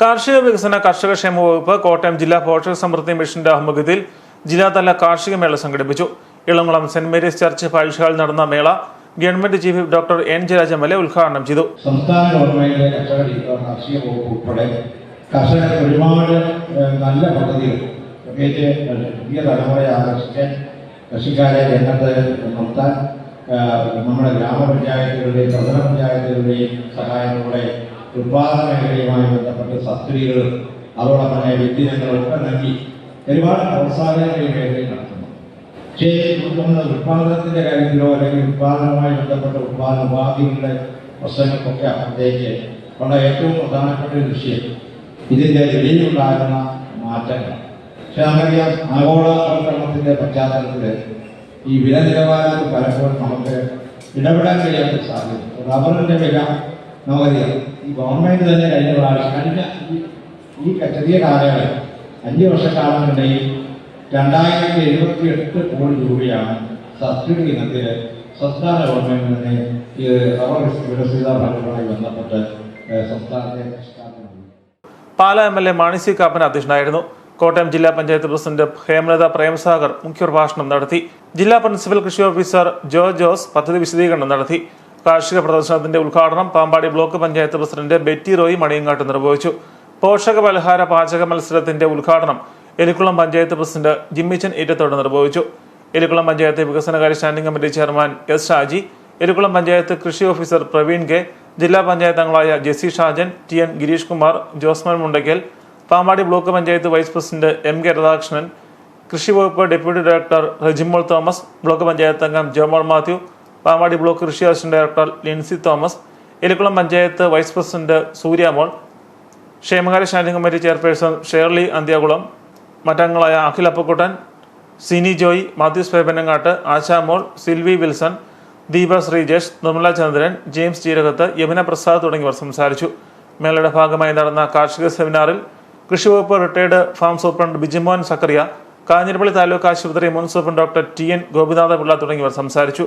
കാർഷിക വികസന കർഷക ക്ഷേമ വകുപ്പ് കോട്ടയം ജില്ലാ പോഷക സമൃദ്ധി മിഷന്റെ ആഭിമുഖ്യത്തിൽ ജില്ലാതല കാർഷിക മേള സംഘടിപ്പിച്ചു. ഇളംകുളം സെന്റ് മേരീസ് ചർച്ച് ഹാളിൽ നടന്ന മേള ഗവൺമെന്റ് ചീഫ് ഡോക്ടർ എൻ ജയരാജമല ഉദ്ഘാടനം ചെയ്തു. സംസ്ഥാന ഗവൺമെന്റിലെ കാർഷിക വകുപ്പ് ഉൾപ്പെടെ കർഷകർക്ക് ഒരുപാട് നല്ല പദ്ധതികൾ പ്രത്യേകിച്ച് പുതിയ തലമുറയെ ആകർഷിക്കാൻ കൃഷിക്കാരെ രംഗത്ത് നിർത്താൻ നമ്മുടെ ഗ്രാമപഞ്ചായത്തുകളുടെയും പ്രധാന പഞ്ചായത്തുകളുടെയും സഹായത്തോടെ ഉത്പാദന മേഖലയുമായി ബന്ധപ്പെട്ട് സബ്സിഡികളും അതോടൊപ്പം തന്നെ വിത്തിനങ്ങളും ഒക്കെ നൽകി ഒരുപാട് പ്രോത്സാഹനങ്ങൾ ഈ മേഖലയിൽ നടത്തുന്നു. പക്ഷേ നമ്മുടെ ഉത്പാദനത്തിന്റെ കാര്യത്തിലോ അല്ലെങ്കിൽ ഉത്പാദനവുമായി ബന്ധപ്പെട്ട ഉത്പാദന ഉപാധികളുടെ പ്രശ്നങ്ങൾക്കൊക്കെ അപ്പുറത്തേക്ക് ഉള്ള ഏറ്റവും പ്രധാനപ്പെട്ട ഒരു വിഷയം ഇതിന്റെ വിലയിലുണ്ടാകുന്ന മാറ്റങ്ങൾ. പക്ഷെ നമുക്കറിയാം ആഗോളവൽക്കരണത്തിന്റെ പശ്ചാത്തലത്തിൽ ഈ വില നിലവാരത്തിൽ പലപ്പോഴും നമുക്ക് ഇടപെടാൻ കഴിയാത്ത സാധ്യത റബ്ബറിന്റെ വില നമുക്കറിയാം. ഈ ഗവൺമെന്റ് തന്നെ കഴിഞ്ഞ പ്രാവശ്യം കഴിഞ്ഞ ഈ- ചെറിയ കാലയളവിൽ അഞ്ച് വർഷക്കാലത്തിനിടയിൽ രണ്ടായിരത്തി എഴുപത്തി എട്ട് കോടി രൂപയാണ് സബ്സിഡി ഇനത്തിൽ സംസ്ഥാന ഗവൺമെന്റ് തന്നെ വികസിത ബന്ധപ്പെട്ട് സംസ്ഥാനത്തെ. Pala M L A Mani C Kappan അധ്യക്ഷനായിരുന്നു. കോട്ടയം ജില്ലാ പഞ്ചായത്ത് പ്രസിഡന്റ് ഹേമലത പ്രേംസാഗർ മുഖ്യപ്രഭാഷണം നടത്തി. ജില്ലാ പ്രിൻസിപ്പൽ കൃഷി ഓഫീസർ ജോ ജോസ് പദ്ധതി വിശദീകരണം നടത്തി. കാർഷിക പ്രദർശനത്തിന്റെ ഉദ്ഘാടനം പാമ്പാടി ബ്ലോക്ക് പഞ്ചായത്ത് പ്രസിഡന്റ് ബെറ്റി റോയി മണിയങ്ങാട്ട് നിർവഹിച്ചു. പോഷക പലഹാര പാചക മത്സരത്തിന്റെ ഉദ്ഘാടനം എലിക്കുളം പഞ്ചായത്ത് പ്രസിഡന്റ് ജിമ്മിച്ചൻ ഈറ്റത്തോട് നിർവഹിച്ചു. എലിക്കുളം പഞ്ചായത്ത് വികസനകാര്യ standing committee chairman S Shaji Elikkulam panchayat കൃഷി ഓഫീസർ പ്രവീൺ കെ ജില്ലാ പഞ്ചായത്ത് അംഗങ്ങളായ Jessy Shajan T N Girish Kumar Josman Mundakkal Pampady block panchayat vice president M K Radhakrishnan കൃഷി വകുപ്പ് deputy director Rejimol Thomas block panchayat അംഗം Jomol Mathew Pampady block കൃഷി assistant director Lincy Thomas Elikkulam panchayat vice president Suryamol ക്ഷേമകാര്യ standing committee chairperson Shirley Anthyakulam മറ്റംഗങ്ങളായ Akhil Appakuttan Sini Joy Mathews Peppanangattu Ashamol Silvy Wilson Deepa Sreejesh Nirmala Chandran James Cheerakath Yamuna Prasad തുടങ്ങിയവർ സംസാരിച്ചു. മേളയുടെ ഭാഗമായി നടന്ന കാർഷിക സെമിനാറിൽ കൃഷിവകുപ്പ് retired farm superintendent Bijimon Zachariah Kanjirappally taluk ആശുപത്രി മുൻ superintendent doctor T N Gopinatha Pillai തുടങ്ങിയവർ സംസാരിച്ചു.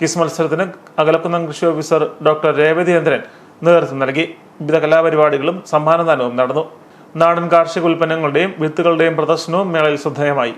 കിസ് മത്സരത്തിന് അകലക്കുന്നം കൃഷി ഓഫീസർ ഡോക്ടർ രേവതീന്ദ്രൻ നേതൃത്വം നൽകി. വിവിധ കലാപരിപാടികളും സമ്മാനദാനവും നടന്നു. നാടൻ കാർഷിക ഉൽപ്പന്നങ്ങളുടെയും വിത്തുകളുടെയും പ്രദർശനവും മേളയിൽ ശ്രദ്ധേയമായി.